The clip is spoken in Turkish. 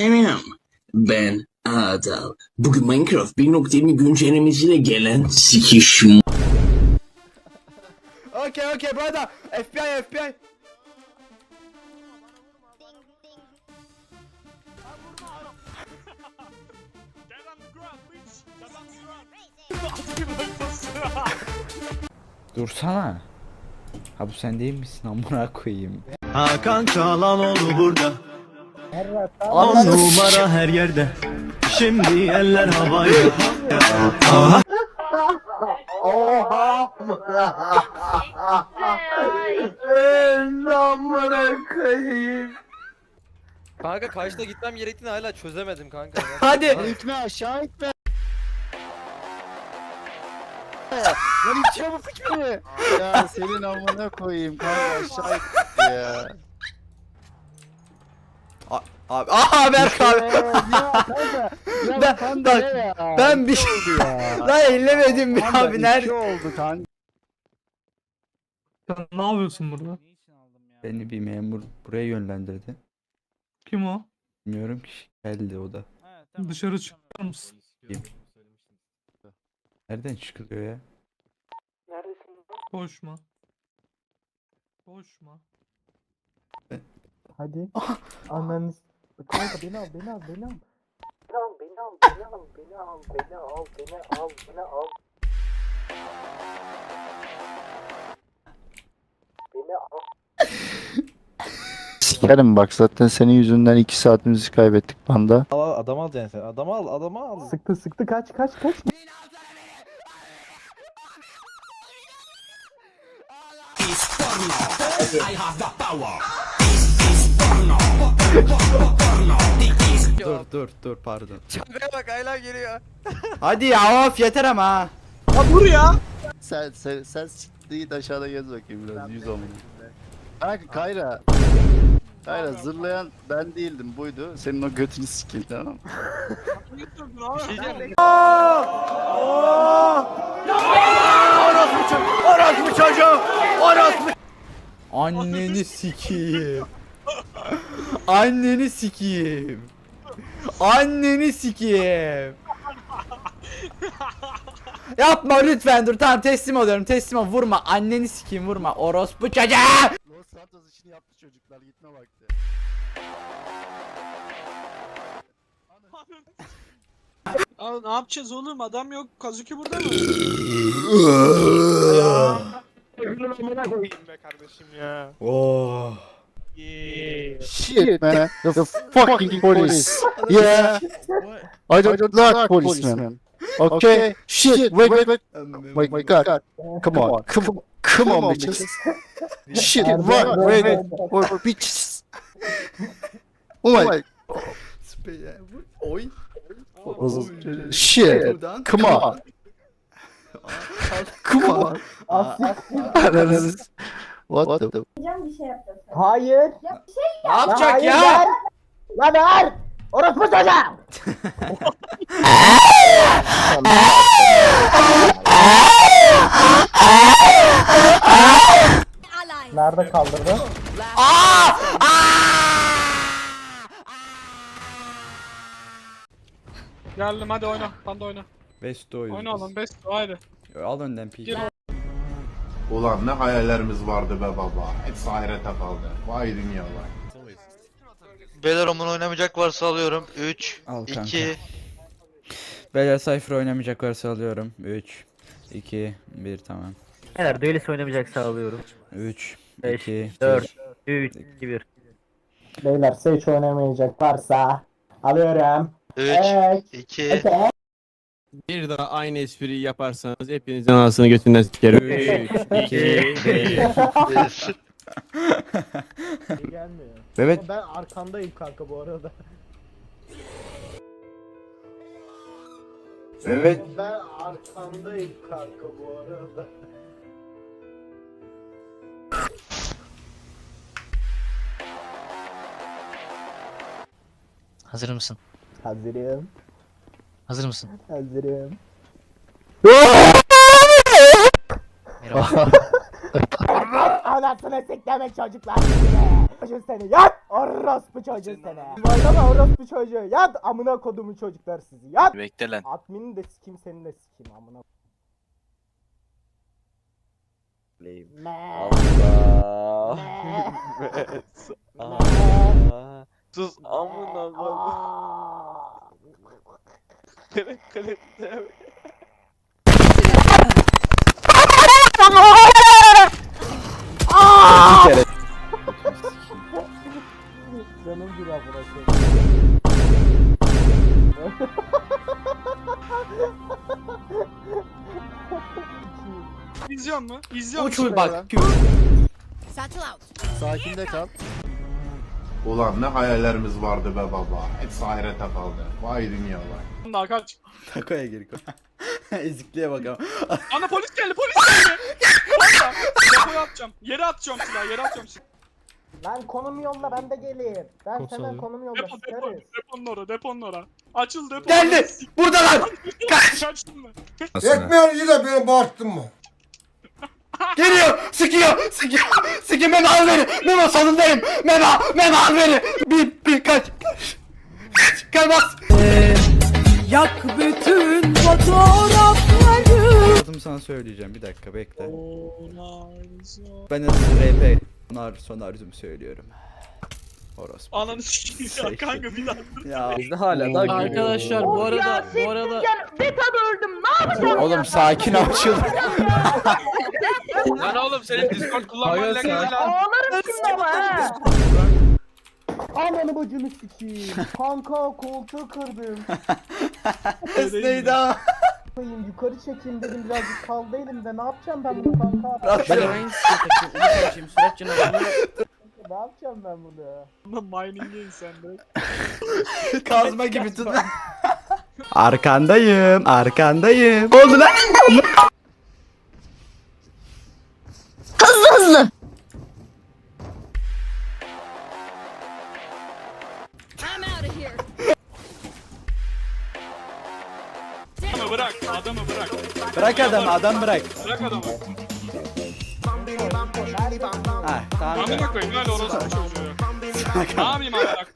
Selam. Ben Adal. Bugün Minecraft 1.20 güncellemesiyle gelen sikiş Okay, okay, brother. FBI, FBI. Dursana. Ha bu sen değil misin amına koyayım. Hakan Çağlanoğlu burada. On numara her yerde. Şimdi eller havaya. Kanka karşıda gitmem gerektiğini hala çözemedim kanka. Hadi. İtme aşağı itme. Lan içiyor mu fıçmayı? Ya senin amına koyayım kanka aşağı it ya. Abi, aha Berk abi. Ya Ben- bak? Ben bir şey oldu ya. Lan ellemedim bir abi nerede? oldu kanka. Sen ne yapıyorsun burada? Beni bir memur buraya yönlendirdi. Kim o? Bilmiyorum ki geldi o da. Dışarı çıkar mısın? Nereden çıkılıyor ya? Koşma. Koşma. Hadi. Ananı s- Kanka beni al, beni al, beni al. Beni al, beni al, beni al, beni al, beni al, beni al, beni al. Beni al. Sikerim bak zaten senin yüzünden 2 saatimizi kaybettik panda. Adam al yani sen. Adam al, adamı al. Sıktı, sıktı, kaç, kaç, kaç. Dur dur dur pardon. Çakaya bak hala geliyor. Hadi ya of yeter ama. ha. Sen sen sen siktiğin aşağıda gez bakayım biraz yüz olmadı. Kanka Kayra. Kayra zırlayan ben değildim buydu. Senin o götünü sikeyim tamam mı? Orospu çocuğu! Orospu! Anneni sikeyim. Anneni sikeyim. Anneni sikeyim. Yapma lütfen dur tamam teslim oluyorum teslim ol vurma anneni sikeyim vurma orospu çocuğu. Los Santos işini yaptı çocuklar gitme vakti. Aa, ne yapacağız oğlum? Adam yok. Kazuki burada mı? Oh. Shit man, the fucking police. Yeah, I don't like policemen. Okay, shit, wait, wait, wait. Wait, my God, come on, come on, come on, bitches. Shit, run, wait, wait, wait, bitches. Oh my, Oy. shit, come on, come on. What the? bir şey yapacağız. Hayır. Ne yapacak Hayır, ya? ver. Lan ver. Orospu çocuğa. Nerede kaldırdı? Geldim hadi oyna. Panda oyna. Best oyun. Oyna oğlum. Best haydi. Al önden pi. Gir. Ulan ne hayallerimiz vardı be baba. Hepsi ahirete kaldı. Vay dünya vay. Beyler Roman oynamayacak varsa alıyorum. 3, Al kanka. 2, Beyler Cypher oynamayacak varsa alıyorum. 3 2 1 tamam. Eğer Duelist oynamayacaksa alıyorum. 3 Beş, 2 dört. 3, 2, 1. Beyler Sage oynamayacak varsa alıyorum. 3, Evet. 2, Bir daha aynı espriyi yaparsanız hepinizin anasını götünden sikerim. 3, 2, 1. 1. Gelmiyor. Evet. Ben arkandayım kanka bu arada. Evet. Ben arkandayım kanka bu arada. Hazır mısın? Hazırım. Hazır mısın? Hazırım. Merhaba. Anasını sikleme çocuklar. Başın seni yat. Orospu çocuğu seni. Yuvarlama orospu çocuğu. Yat amına kodumun çocuklar sizi. Yat. Bekle lan. Admini de sikeyim seni de sikeyim amına. Allah. Sus amına Canım bir amına koyayım. İzliyor mu? İzliyor mu? Uçur bak. Sakin de kal. Ulan ne hayallerimiz vardı be baba. Hepsi ahirete kaldı. Vay dünya vay. Daha kaç. Takoya gir. Ezikliğe bak ama. Ana polis geldi polis geldi. Valla. Depoya atacağım. Yere atacağım silahı yere atacağım silahı. Lan konumu yolla ben de geleyim. Ben senden konumu yolla Depo depo. sikeriz. Deponun orada deponun orada. Açıl depo. Geldi. Burada lan. Kaç. Kaçtın mı? Ekmeğini yine beni bağırttın mı? Geliyor. Sıkıyor. Sıkıyor. Sıkıyor. Memo al beni. Memo sonundayım. Memo. Memo al beni. Bir, bir kaç. Kaç. Kaç. Kaymaz. Yak bütün fotoğrafları. Adım sana söyleyeceğim. Bir dakika bekle. Ben de RP. Sonar, sonarzum söylüyorum. Orospu. Ananı sikeyim ya kanka bir daha. Ya. Bizde hala da Arkadaşlar bu arada bu arada Beta'da öldüm. Ne yapacağım? Oğlum sakin ol çıldır. Lan oğlum senin Discord kullanman Hayır, legal lan. Ağlarım şimdi ama he. Ananı bacını sikeyim. Kanka koltuğu kırdım. Esneydi ama. Koyayım yukarı çekeyim dedim birazcık kaldı elimde. Ne yapacağım ben bunu kanka? Ben aynı takayım. Süreç canavarını Ne yapacağım ben bunu? Sen de. Kazma gibi tut. Arkandayım, arkandayım. Oldu lan. Adamı bırak adamı bırak. Bırak adamı, adam bırak. Bırak adamı. Ha, tamam. Amına koyayım öyle orospu çocuğu. Ne yapayım amına koyayım?